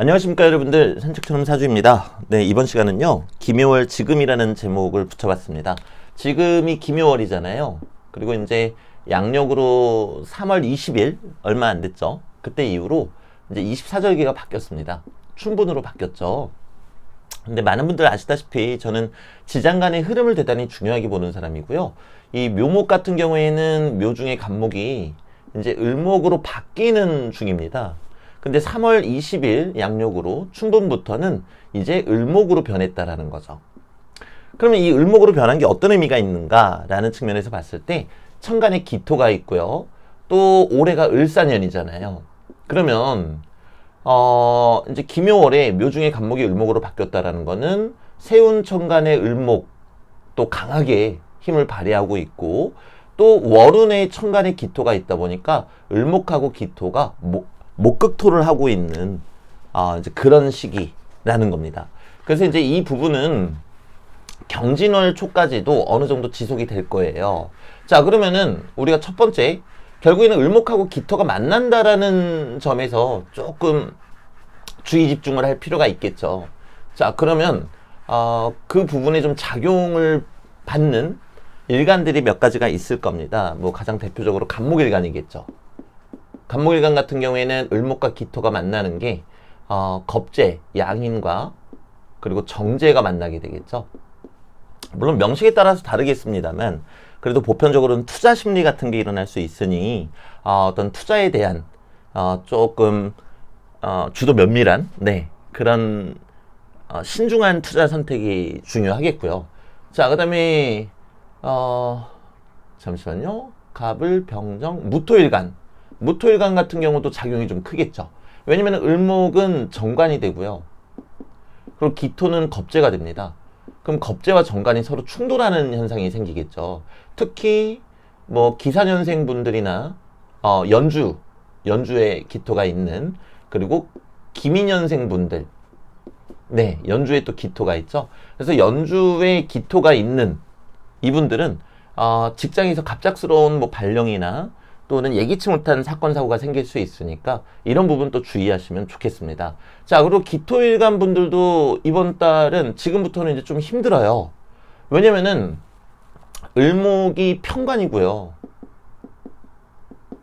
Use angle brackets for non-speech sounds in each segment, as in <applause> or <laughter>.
안녕하십니까 여러분들 산책처럼 사주입니다. 네 이번 시간은요 김효월 지금이라는 제목을 붙여봤습니다. 지금이 김효월이잖아요. 그리고 이제 양력으로 3월 20일 얼마 안 됐죠. 그때 이후로 이제 24절기가 바뀌었습니다. 춘분으로 바뀌었죠. 근데 많은 분들 아시다시피 저는 지장간의 흐름을 대단히 중요하게 보는 사람이고요. 이 묘목 같은 경우에는 묘 중의 간목이 이제 을목으로 바뀌는 중입니다. 근데 3월 20일 양력으로 춘분부터는 이제 을목으로 변했다라는 거죠. 그러면 이 을목으로 변한 게 어떤 의미가 있는가라는 측면에서 봤을 때 천간에 기토가 있고요. 또 올해가 을사년이잖아요. 그러면 어 이제 김효월에 묘중의 간목이 을목으로 바뀌었다라는 거는 세운 천간의 을목 또 강하게 힘을 발휘하고 있고 또 월운의 천간에 기토가 있다 보니까 을목하고 기토가 목, 목극토를 하고 있는 어, 이제 그런 시기라는 겁니다. 그래서 이제 이 부분은 경진월 초까지도 어느 정도 지속이 될 거예요. 자, 그러면은 우리가 첫 번째 결국에는 을목하고 기토가 만난다라는 점에서 조금 주의 집중을 할 필요가 있겠죠. 자, 그러면 어, 그 부분에 좀 작용을 받는 일간들이 몇 가지가 있을 겁니다. 뭐 가장 대표적으로 간목일간이겠죠. 간목일간 같은 경우에는 을목과 기토가 만나는 게 어, 겁재, 양인과 그리고 정제가 만나게 되겠죠. 물론 명식에 따라서 다르겠습니다만 그래도 보편적으로는 투자 심리 같은 게 일어날 수 있으니 어, 어떤 투자에 대한 어, 조금 어, 주도 면밀한 네 그런 어, 신중한 투자 선택이 중요하겠고요. 자 그다음에 어, 잠시만요. 갑을 병정 무토일간 무토일간 같은 경우도 작용이 좀 크겠죠. 왜냐면 을목은 정관이 되고요. 그리고 기토는 겁재가 됩니다. 그럼 겁재와 정관이 서로 충돌하는 현상이 생기겠죠. 특히 뭐 기사년생 분들이나 어, 연주 연주에 기토가 있는 그리고 기민년생 분들 네 연주에 또 기토가 있죠. 그래서 연주에 기토가 있는 이분들은 어, 직장에서 갑작스러운 뭐 발령이나 또는 예기치 못한 사건 사고가 생길 수 있으니까 이런 부분 또 주의하시면 좋겠습니다. 자 그리고 기토일간 분들도 이번 달은 지금부터는 이제 좀 힘들어요. 왜냐면은 을목이 평관이고요.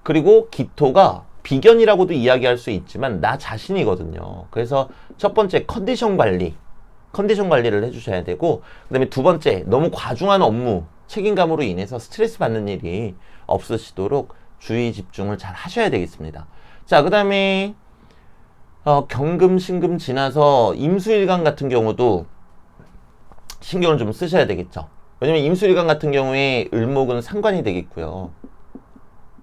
그리고 기토가 비견이라고도 이야기할 수 있지만 나 자신이거든요. 그래서 첫 번째 컨디션 관리, 컨디션 관리를 해주셔야 되고 그다음에 두 번째 너무 과중한 업무 책임감으로 인해서 스트레스 받는 일이 없으시도록 주의 집중을 잘 하셔야 되겠습니다. 자, 그 다음에 어, 경금, 신금 지나서 임수일간 같은 경우도 신경을 좀 쓰셔야 되겠죠. 왜냐면 임수일간 같은 경우에 을목은 상관이 되겠고요.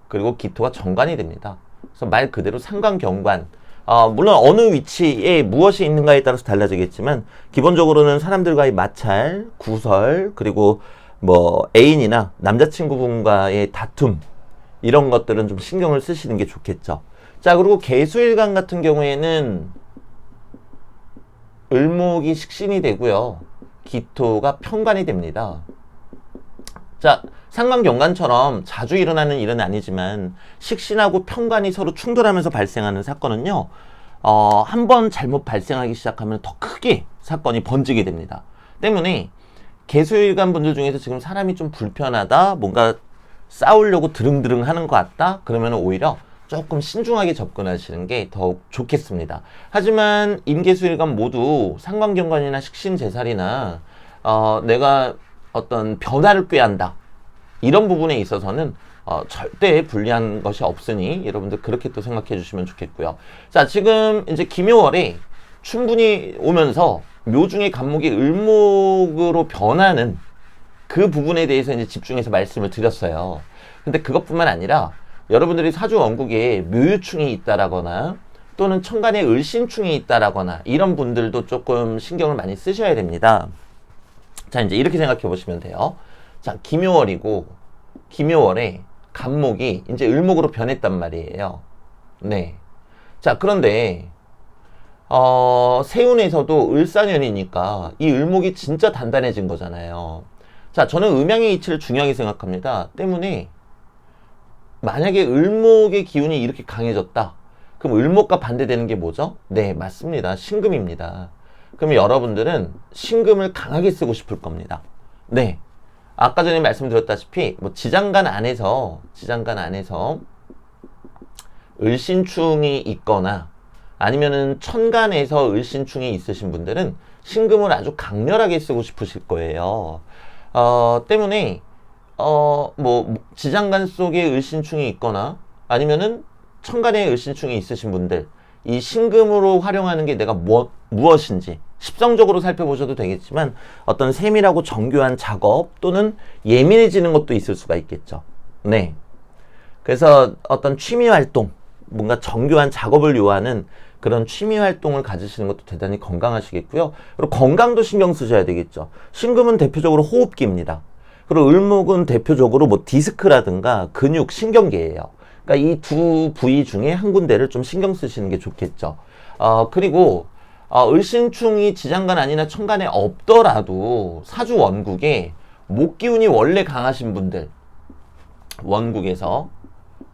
그리고 기토가 정관이 됩니다. 그래서 말 그대로 상관 경관. 어, 물론 어느 위치에 무엇이 있는가에 따라서 달라지겠지만 기본적으로는 사람들과의 마찰, 구설, 그리고 뭐 애인이나 남자친구분과의 다툼 이런 것들은 좀 신경을 쓰시는 게 좋겠죠. 자, 그리고 개수일간 같은 경우에는 을목이 식신이 되고요. 기토가 편관이 됩니다. 자, 상관경관처럼 자주 일어나는 일은 아니지만 식신하고 편관이 서로 충돌하면서 발생하는 사건은요. 어, 한 번 잘못 발생하기 시작하면 더 크게 사건이 번지게 됩니다. 때문에 개수일간 분들 중에서 지금 사람이 좀 불편하다, 뭔가 싸우려고 드릉드릉 하는 것 같다? 그러면 오히려 조금 신중하게 접근하시는 게 더욱 좋겠습니다. 하지만 임계수 일간 모두 상관경관이나 식신제살이나 어, 내가 어떤 변화를 꾀한다. 이런 부분에 있어서는 어, 절대 불리한 것이 없으니 여러분들 그렇게 또 생각해 주시면 좋겠고요. 자, 지금 이제 김효월에 충분히 오면서 묘중의 간목이 을목으로 변하는 그 부분에 대해서 이제 집중해서 말씀을 드렸어요. 근데 그것뿐만 아니라 여러분들이 사주 원국에 묘유충이 있다라거나 또는 천간에 을신충이 있다라거나 이런 분들도 조금 신경을 많이 쓰셔야 됩니다. 자, 이제 이렇게 생각해 보시면 돼요. 자, 김효월이고 김효월에 간목이 이제 을목으로 변했단 말이에요. 네. 자, 그런데 어, 세운에서도 을사년이니까 이 을목이 진짜 단단해진 거잖아요. 자, 저는 음양의 이치를 중요하게 생각합니다. 때문에 만약에 을목의 기운이 이렇게 강해졌다. 그럼 을목과 반대되는 게 뭐죠? 네, 맞습니다. 신금입니다. 그러면 여러분들은 신금을 강하게 쓰고 싶을 겁니다. 네. 아까 전에 말씀드렸다시피 뭐 지장간 안에서 지장간 안에서 을신충이 있거나 아니면은 천간에서 을신충이 있으신 분들은 신금을 아주 강렬하게 쓰고 싶으실 거예요. 어, 때문에 어, 뭐 지장간 속에 을신충이 있거나 아니면은 천간에 을신충이 있으신 분들 이 신금으로 활용하는 게 내가 뭐, 무엇인지 십성적으로 살펴보셔도 되겠지만 어떤 세밀하고 정교한 작업 또는 예민해지는 것도 있을 수가 있겠죠. 네. 그래서 어떤 취미 활동, 뭔가 정교한 작업을 요하는 그런 취미 활동을 가지시는 것도 대단히 건강하시겠고요. 그리고 건강도 신경 쓰셔야 되겠죠. 신금은 대표적으로 호흡기입니다. 그리고 을목은 대표적으로 뭐 디스크라든가 근육, 신경계예요. 그러니까 이 두 부위 중에 한 군데를 좀 신경 쓰시는 게 좋겠죠. 어, 그리고 어, 을신충이 지장간 아니나 천간에 없더라도 사주 원국에 목 기운이 원래 강하신 분들 원국에서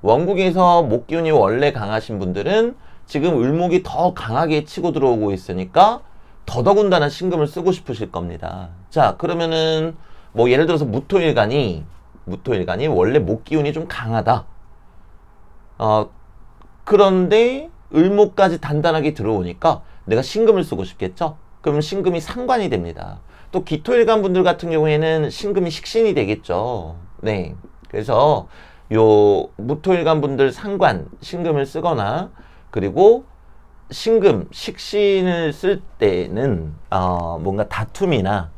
원국에서 목 기운이 원래 강하신 분들은 지금 을목이 더 강하게 치고 들어오고 있으니까 더더군다나 신금을 쓰고 싶으실 겁니다. 자 그러면은 뭐 예를 들어서 무토일간이 무토일간이 원래 목 기운이 좀 강하다. 어 그런데 을목까지 단단하게 들어오니까 내가 신금을 쓰고 싶겠죠? 그럼 신금이 상관이 됩니다. 또 기토일간 분들 같은 경우에는 신금이 식신이 되겠죠. 네. 그래서 요 무토일간 분들 상관 신금을 쓰거나 그리고 신금 식신을 쓸 때는 어 뭔가 다툼이나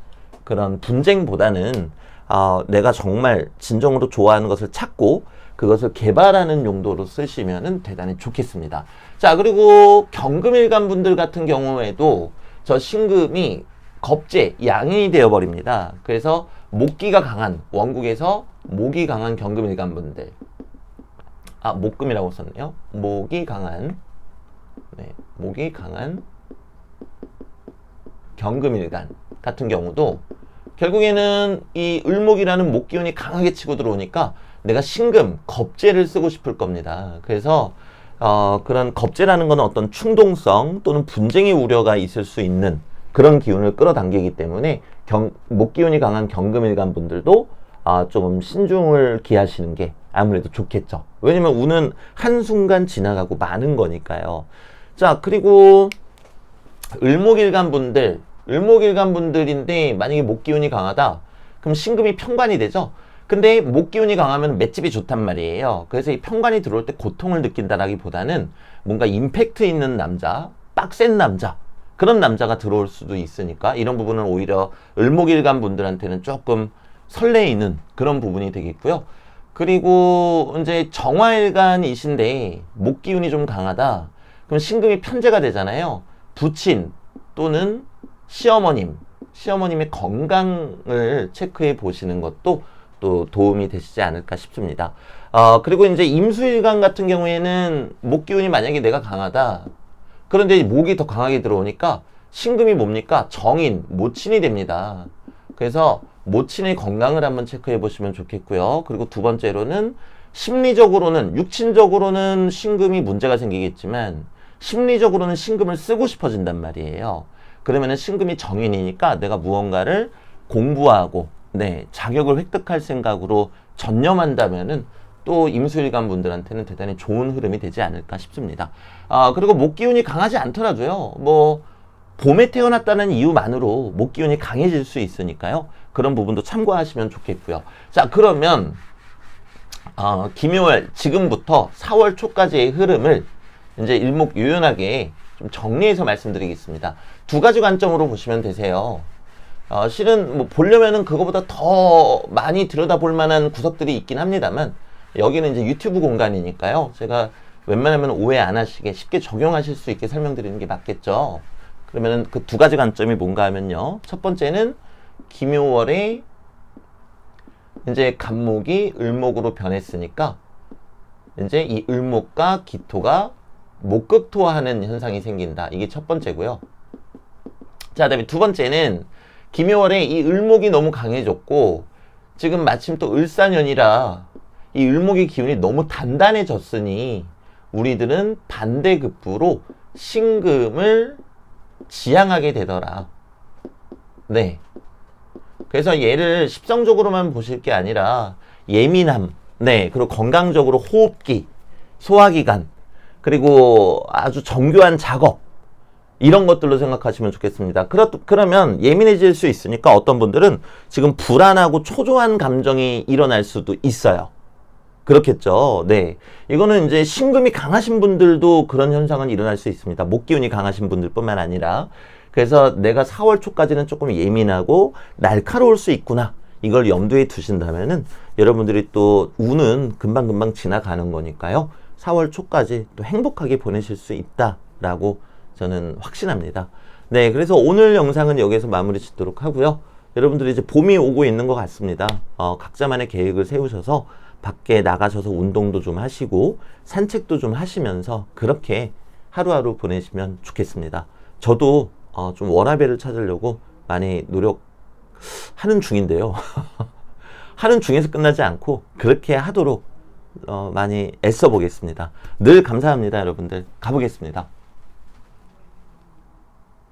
그런 분쟁보다는 어 내가 정말 진정으로 좋아하는 것을 찾고 그것을 개발하는 용도로 쓰시면 대단히 좋겠습니다. 자, 그리고 경금일간 분들 같은 경우에도 저 신금이 겁재, 양인이 되어버립니다. 그래서 목기가 강한, 원국에서 목이 강한 경금일간 분들. 아, 목금이라고 썼네요. 목이 강한, 네, 목이 강한 경금일간 같은 경우도 결국에는 이 을목이라는 목기운이 강하게 치고 들어오니까 내가 신금, 겁재를 쓰고 싶을 겁니다. 그래서 어, 그런 겁재라는 것은 어떤 충동성 또는 분쟁의 우려가 있을 수 있는 그런 기운을 끌어당기기 때문에 경, 목기운이 강한 경금일간 분들도 아, 조금 신중을 기하시는 게 아무래도 좋겠죠. 왜냐면 운은 한순간 지나가고 많은 거니까요. 자, 그리고 을목일간 분들, 을목일간 분들인데 만약에 목기운이 강하다. 그럼 신금이 평관이 되죠. 근데 목 기운이 강하면 맷집이 좋단 말이에요. 그래서 이 평관이 들어올 때 고통을 느낀다라기보다는 뭔가 임팩트 있는 남자, 빡센 남자, 그런 남자가 들어올 수도 있으니까 이런 부분은 오히려 을목일간 분들한테는 조금 설레이는 그런 부분이 되겠고요. 그리고 이제 정화일간이신데 목 기운이 좀 강하다. 그럼 신금이 편제가 되잖아요. 부친 또는 시어머님, 시어머님의 건강을 체크해 보시는 것도 또 도움이 되시지 않을까 싶습니다. 어, 그리고 이제 임수일간 같은 경우에는 목 기운이 만약에 내가 강하다. 그런데 목이 더 강하게 들어오니까 신금이 뭡니까? 정인, 모친이 됩니다. 그래서 모친의 건강을 한번 체크해 보시면 좋겠고요. 그리고 두 번째로는 심리적으로는, 육친적으로는 신금이 문제가 생기겠지만 심리적으로는 신금을 쓰고 싶어진단 말이에요. 그러면은 신금이 정인이니까 내가 무언가를 공부하고 네, 자격을 획득할 생각으로 전념한다면은 또 임수일간 분들한테는 대단히 좋은 흐름이 되지 않을까 싶습니다. 아, 그리고 목 기운이 강하지 않더라도요. 뭐 봄에 태어났다는 이유만으로 목 기운이 강해질 수 있으니까요. 그런 부분도 참고하시면 좋겠고요. 자, 그러면 어, 김요월 지금부터 4월 초까지의 흐름을 이제 일목요연하게 좀 정리해서 말씀드리겠습니다. 두 가지 관점으로 보시면 되세요. 어, 실은 뭐 보려면은 그거보다 더 많이 들여다볼 만한 구석들이 있긴 합니다만 여기는 이제 유튜브 공간이니까요. 제가 웬만하면 오해 안 하시게 쉽게 적용하실 수 있게 설명드리는 게 맞겠죠. 그러면은 그 두 가지 관점이 뭔가 하면요. 첫 번째는 김효월의 이제 간목이 을목으로 변했으니까 이제 이 을목과 기토가 목극토하는 현상이 생긴다. 이게 첫 번째고요. 자, 그다음에 두 번째는 김효월의 이 을목이 너무 강해졌고 지금 마침 또 을사년이라 이 을목의 기운이 너무 단단해졌으니 우리들은 반대급부로 신금을 지향하게 되더라. 네. 그래서 얘를 십성적으로만 보실 게 아니라 예민함, 네, 그리고 건강적으로 호흡기, 소화기관, 그리고 아주 정교한 작업, 이런 것들로 생각하시면 좋겠습니다. 그렇, 그러면 예민해질 수 있으니까 어떤 분들은 지금 불안하고 초조한 감정이 일어날 수도 있어요. 그렇겠죠. 네. 이거는 이제 신금이 강하신 분들도 그런 현상은 일어날 수 있습니다. 목 기운이 강하신 분들뿐만 아니라. 그래서 내가 4월 초까지는 조금 예민하고 날카로울 수 있구나. 이걸 염두에 두신다면은 여러분들이 또 운은 금방금방 지나가는 거니까요. 4월 초까지 또 행복하게 보내실 수 있다라고 저는 확신합니다. 네, 그래서 오늘 영상은 여기서 마무리 짓도록 하고요. 여러분들이 이제 봄이 오고 있는 것 같습니다. 어, 각자만의 계획을 세우셔서 밖에 나가셔서 운동도 좀 하시고 산책도 좀 하시면서 그렇게 하루하루 보내시면 좋겠습니다. 저도 어, 좀 워라밸을 찾으려고 많이 노력하는 중인데요. <laughs> 하는 중에서 끝나지 않고 그렇게 하도록 어, 많이 애써 보겠습니다. 늘 감사합니다, 여러분들. 가보겠습니다.